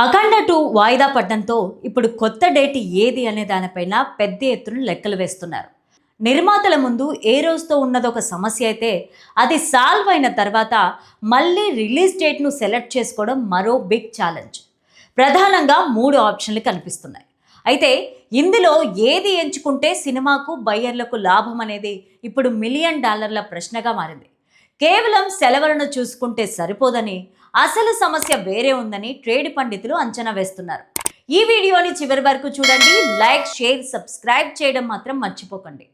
అఖండ two వాయిదా పడ్డంతో ఇప్పుడు కొత్త డేట్ ఏది అనే దానిపైన పెద్ద ఎత్తున లెక్కలు వేస్తున్నారు. నిర్మాతల ముందు ఏ రోజుతో ఉన్నది ఒక సమస్య అయితే అది సాల్వ్ అయిన తర్వాత మళ్ళీ రిలీజ్ డేట్ను సెలెక్ట్ చేసుకోవడం మరో బిగ్ ఛాలెంజ్. ప్రధానంగా మూడు ఆప్షన్లు కనిపిస్తున్నాయి. అయితే ఇందులో ఏది ఎంచుకుంటే సినిమాకు బయ్యర్లకు లాభం అనేది ఇప్పుడు మిలియన్ డాలర్ల ప్రశ్నగా మారింది. కేవలం సెలవులను చూసుకుంటే సరిపోదని అసలు సమస్య వేరే ఉందని ట్రేడ్ పండితులు అంచనా వేస్తున్నారు. ఈ వీడియోని చివరి వరకు చూడండి లైక్ షేర్ సబ్స్క్రైబ్ చేయడం మాత్రం మర్చిపోకండి.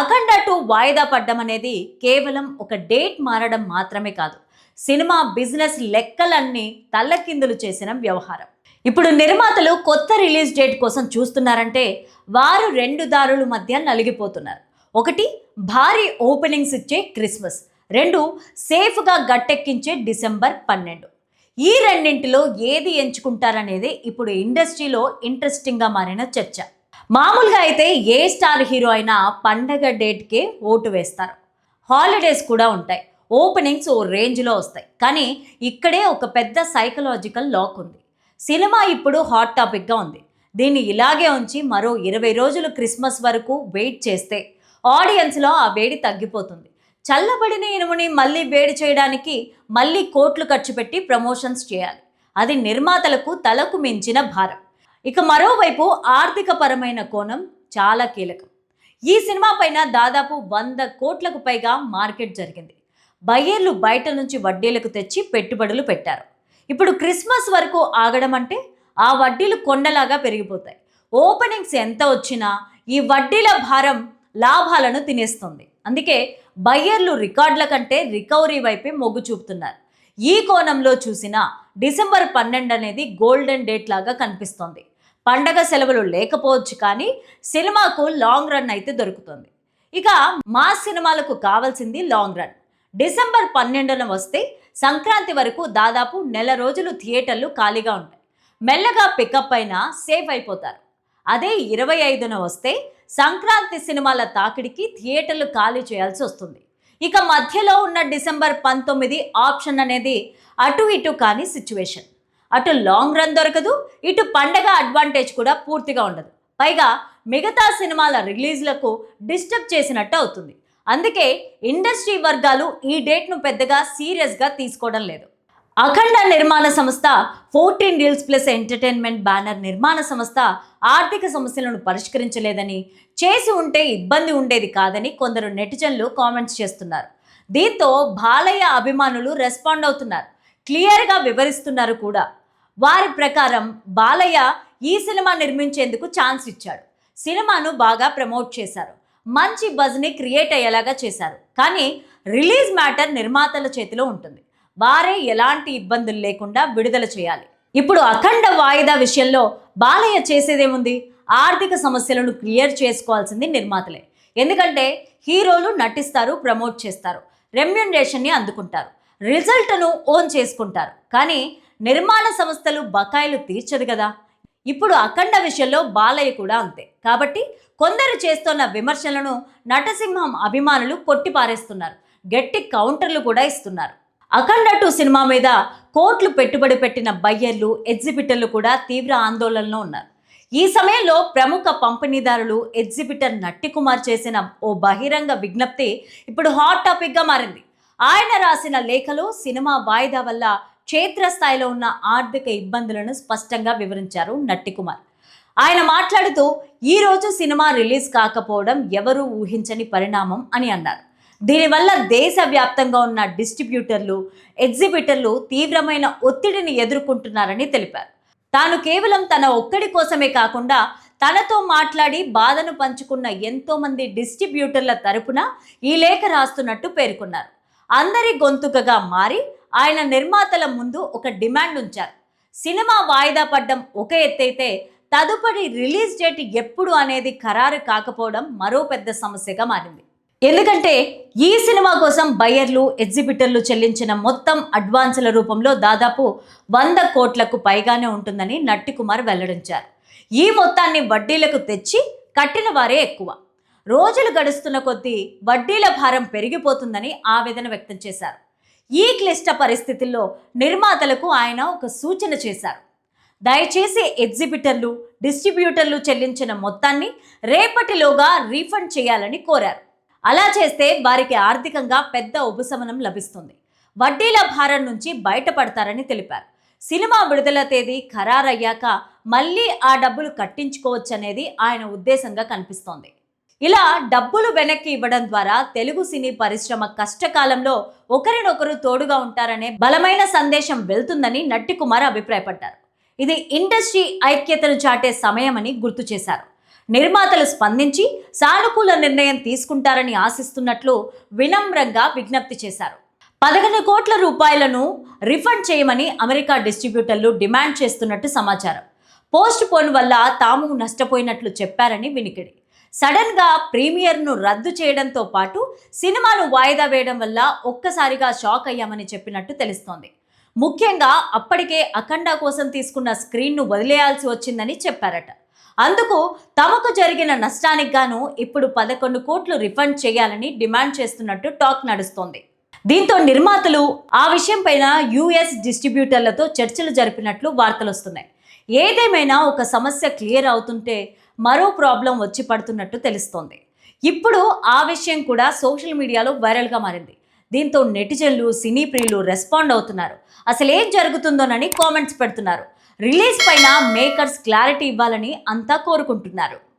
అఖండ టూ వాయిదా పడ్డం అనేది కేవలం ఒక డేట్ మారడం మాత్రమే కాదు సినిమా బిజినెస్ లెక్కలన్నీ తల్లకిందులు చేసిన వ్యవహారం. ఇప్పుడు నిర్మాతలు కొత్త రిలీజ్ డేట్ కోసం చూస్తున్నారంటే వారు రెండు దారుల మధ్య నలిగిపోతున్నారు. ఒకటి భారీ ఓపెనింగ్స్ ఇచ్చే క్రిస్మస్. రెండు సేఫ్గా గట్టెక్కించే డిసెంబర్ పన్నెండు. ఈ రెండింటిలో ఏది ఎంచుకుంటారనేది ఇప్పుడు ఇండస్ట్రీలో ఇంట్రెస్టింగ్గా మారిన చర్చ. మామూలుగా అయితే ఏ స్టార్ హీరో అయినా పండగ డేట్కే ఓటు వేస్తారు. హాలిడేస్ కూడా ఉంటాయి. ఓపెనింగ్స్ ఓ రేంజ్లో వస్తాయి. కానీ ఇక్కడే ఒక పెద్ద సైకలాజికల్ లాక్ ఉంది. సినిమా ఇప్పుడు హాట్ టాపిక్గా ఉంది. దీన్ని ఇలాగే ఉంచి మరో ఇరవై రోజులు క్రిస్మస్ వరకు వెయిట్ చేస్తే ఆడియన్స్లో ఆ వేడి తగ్గిపోతుంది. చల్లబడిన ఇనుముని మళ్ళీ వేడి చేయడానికి మళ్ళీ కోట్లు ఖర్చు పెట్టి ప్రమోషన్స్ చేయాలి. అది నిర్మాతలకు తలకు మించిన భారం. ఇక మరోవైపు ఆర్థిక పరమైన కోణం చాలా కీలకం. ఈ సినిమా పైన దాదాపు వంద కోట్లకు పైగా మార్కెట్ జరిగింది. బయ్యర్లు బయట నుంచి వడ్డీలకు తెచ్చి పెట్టుబడులు పెట్టారు. ఇప్పుడు క్రిస్మస్ వరకు ఆగడం అంటే ఆ వడ్డీలు కొండలాగా పెరిగిపోతాయి. ఓపెనింగ్స్ ఎంత వచ్చినా ఈ వడ్డీల భారం లాభాలను తినేస్తుంది. అందుకే బయ్యర్లు రికార్డుల కంటే రికవరీ వైపే మొగ్గు చూపుతున్నారు. ఈ కోణంలో చూసిన డిసెంబర్ పన్నెండు అనేది గోల్డెన్ డేట్ లాగా కనిపిస్తోంది. పండగ సెలవులు లేకపోవచ్చు కానీ సినిమాకు లాంగ్ రన్ అయితే దొరుకుతుంది. ఇక మా సినిమాలకు కావాల్సింది లాంగ్ రన్. డిసెంబర్ పన్నెండున వస్తే సంక్రాంతి వరకు దాదాపు నెల రోజులు థియేటర్లు ఖాళీగా ఉంటాయి. మెల్లగా పికప్ అయినా సేఫ్ అయిపోతారు. అదే ఇరవై ఐదున వస్తే సంక్రాంతి సినిమాల తాకిడికి థియేటర్లు ఖాళీ చేయాల్సి వస్తుంది. ఇక మధ్యలో ఉన్న డిసెంబర్ పంతొమ్మిది ఆప్షన్ అనేది అటు ఇటు కాని సిచ్యువేషన్. అటు లాంగ్ రన్ దొరకదు ఇటు పండగ అడ్వాంటేజ్ కూడా పూర్తిగా ఉండదు. పైగా మిగతా సినిమాల రిలీజ్లకు డిస్టర్బ్ చేసినట్టు అవుతుంది. అందుకే ఇండస్ట్రీ వర్గాలు ఈ డేట్ను పెద్దగా సీరియస్గా తీసుకోవడం లేదు. అఖండ నిర్మాణ సంస్థ fourteen reels plus entertainment banner నిర్మాణ సంస్థ ఆర్థిక సమస్యలను పరిష్కరించలేదని చేసి ఉంటే ఇబ్బంది ఉండేది కాదని కొందరు నెటిజన్లు కామెంట్స్ చేస్తున్నారు. దీంతో బాలయ్య అభిమానులు రెస్పాండ్ అవుతున్నారు. క్లియర్గా వివరిస్తున్నారు కూడా. వారి ప్రకారం బాలయ్య ఈ సినిమా నిర్మించేందుకు ఛాన్స్ ఇచ్చాడు. సినిమాను బాగా ప్రమోట్ చేశారు. మంచి బజ్ని క్రియేట్ అయ్యేలాగా చేశారు. కానీ రిలీజ్ మ్యాటర్ నిర్మాతల చేతిలో ఉంటుంది. వారే ఎలాంటి ఇబ్బందులు లేకుండా విడుదల చేయాలి. ఇప్పుడు అఖండ వాయిదా విషయంలో బాలయ్య చేసేదేముంది? ఆర్థిక సమస్యలను క్లియర్ చేసుకోవాల్సింది నిర్మాతలే. ఎందుకంటే హీరోలు నటిస్తారు ప్రమోట్ చేస్తారు రెమ్యునరేషన్ని అందుకుంటారు రిజల్ట్ను ఓన్ చేసుకుంటారు. కానీ నిర్మాణ సంస్థలు బకాయిలు తీర్చదు కదా? ఇప్పుడు అఖండ విషయంలో బాలయ్య కూడా అంతే. కాబట్టి కొందరు చేస్తున్న విమర్శలను నటసింహం అభిమానులు కొట్టిపారేస్తున్నారు గట్టి కౌంటర్లు కూడా ఇస్తున్నారు. అఖండ టూ సినిమా మీద కోట్లు పెట్టుబడి పెట్టిన బయ్యర్లు ఎగ్జిబిటర్లు కూడా తీవ్ర ఆందోళనలో ఉన్నారు. ఈ సమయంలో ప్రముఖ పంపిణీదారులు ఎగ్జిబిటర్ నట్టి కుమార్ చేసిన ఓ బహిరంగ విజ్ఞప్తి ఇప్పుడు హాట్ టాపిక్గా మారింది. ఆయన రాసిన లేఖలో సినిమా వాయిదా వల్ల క్షేత్రస్థాయిలో ఉన్న ఆర్థిక ఇబ్బందులను స్పష్టంగా వివరించారు నట్టి కుమార్. ఆయన మాట్లాడుతూ ఈరోజు సినిమా రిలీజ్ కాకపోవడం ఎవరూ ఊహించని పరిణామం అని అన్నారు. దీనివల్ల దేశవ్యాప్తంగా ఉన్న డిస్ట్రిబ్యూటర్లు ఎగ్జిబిటర్లు తీవ్రమైన ఒత్తిడిని ఎదుర్కొంటున్నారని తెలిపారు. తాను కేవలం తన ఒక్కడి కోసమే కాకుండా తనతో మాట్లాడి బాధను పంచుకున్న ఎంతోమంది డిస్ట్రిబ్యూటర్ల తరపున ఈ లేఖ రాస్తున్నట్టు పేర్కొన్నారు. అందరి గొంతుకగా మారి ఆయన నిర్మాతల ముందు ఒక డిమాండ్ ఉంచారు. సినిమా వాయిదా పడ్డం ఒక ఎత్తైతే తదుపరి రిలీజ్ డేట్ ఎప్పుడు అనేది ఖరారు కాకపోవడం మరో పెద్ద సమస్యగా మారింది. ఎందుకంటే ఈ సినిమా కోసం బయ్యర్లు ఎగ్జిబిటర్లు చెల్లించిన మొత్తం అడ్వాన్సుల రూపంలో దాదాపు వంద కోట్లకు పైగానే ఉంటుందని నట్టి కుమార్ వెల్లడించారు. ఈ మొత్తాన్ని వడ్డీలకు తెచ్చి కట్టిన వారే ఎక్కువ. రోజులు గడుస్తున్న కొద్దీ వడ్డీల భారం పెరిగిపోతుందని ఆవేదన వ్యక్తం చేశారు. ఈ క్లిష్ట పరిస్థితుల్లో నిర్మాతలకు ఆయన ఒక సూచన చేశారు. దయచేసి ఎగ్జిబిటర్లు డిస్ట్రిబ్యూటర్లు చెల్లించిన మొత్తాన్ని రేపటిలోగా రీఫండ్ చేయాలని కోరారు. అలా చేస్తే వారికి ఆర్థికంగా పెద్ద ఉపశమనం లభిస్తుంది. వడ్డీల భారం నుంచి బయటపడతారని తెలిపారు. సినిమా విడుదల తేదీ ఖరారయ్యాక మళ్ళీ ఆ డబ్బులు కట్టించుకోవచ్చనేది ఆయన ఉద్దేశంగా కనిపిస్తోంది. ఇలా డబ్బులు వెనక్కి ఇవ్వడం ద్వారా తెలుగు సినీ పరిశ్రమ కష్టకాలంలో ఒకరినొకరు తోడుగా ఉంటారనే బలమైన సందేశం వెళ్తుందని నట్టి కుమార్ అభిప్రాయపడ్డారు. ఇది ఇండస్ట్రీ ఐక్యతను చాటే సమయమని గుర్తు చేశారు. నిర్మాతలు స్పందించి సానుకూల నిర్ణయం తీసుకుంటారని ఆశిస్తున్నట్లు వినమ్రంగా విజ్ఞప్తి చేశారు. పదకొండు కోట్ల రూపాయలను రిఫండ్ చేయమని అమెరికా డిస్ట్రిబ్యూటర్లు డిమాండ్ చేస్తున్నట్టు సమాచారం. పోస్ట్ పోన్ వల్ల తాము నష్టపోయినట్లు చెప్పారని వినికిడి. సడన్గా ప్రీమియర్ను రద్దు చేయడంతో పాటు సినిమాను వాయిదా వేయడం వల్ల ఒక్కసారిగా షాక్ అయ్యామని చెప్పినట్టు తెలుస్తోంది. ముఖ్యంగా అప్పటికే అఖండ కోసం తీసుకున్న స్క్రీన్ను వదిలేయాల్సి వచ్చిందని చెప్పారట. అందుకు తమకు జరిగిన నష్టానికి గాను ఇప్పుడు పదకొండు కోట్లు రిఫండ్ చేయాలని డిమాండ్ చేస్తున్నట్టు టాక్ నడుస్తోంది. దీంతో నిర్మాతలు ఆ విషయంపైన యుఎస్ డిస్ట్రిబ్యూటర్లతో చర్చలు జరిపినట్లు వార్తలు వస్తున్నాయి. ఏదేమైనా ఒక సమస్య క్లియర్ అవుతుంటే మరో ప్రాబ్లం వచ్చి పడుతున్నట్టు తెలుస్తోంది. ఇప్పుడు ఆ విషయం కూడా సోషల్ మీడియాలో వైరల్గా మారింది. దీంతో నెటిజన్లు సినీ ప్రియులు రెస్పాండ్ అవుతున్నారు. అసలు ఏం జరుగుతుందోనని కామెంట్స్ పెడుతున్నారు. రిలీజ్ పైన మేకర్స్ క్లారిటీ ఇవ్వాలని అంతా కోరుకుంటున్నారు.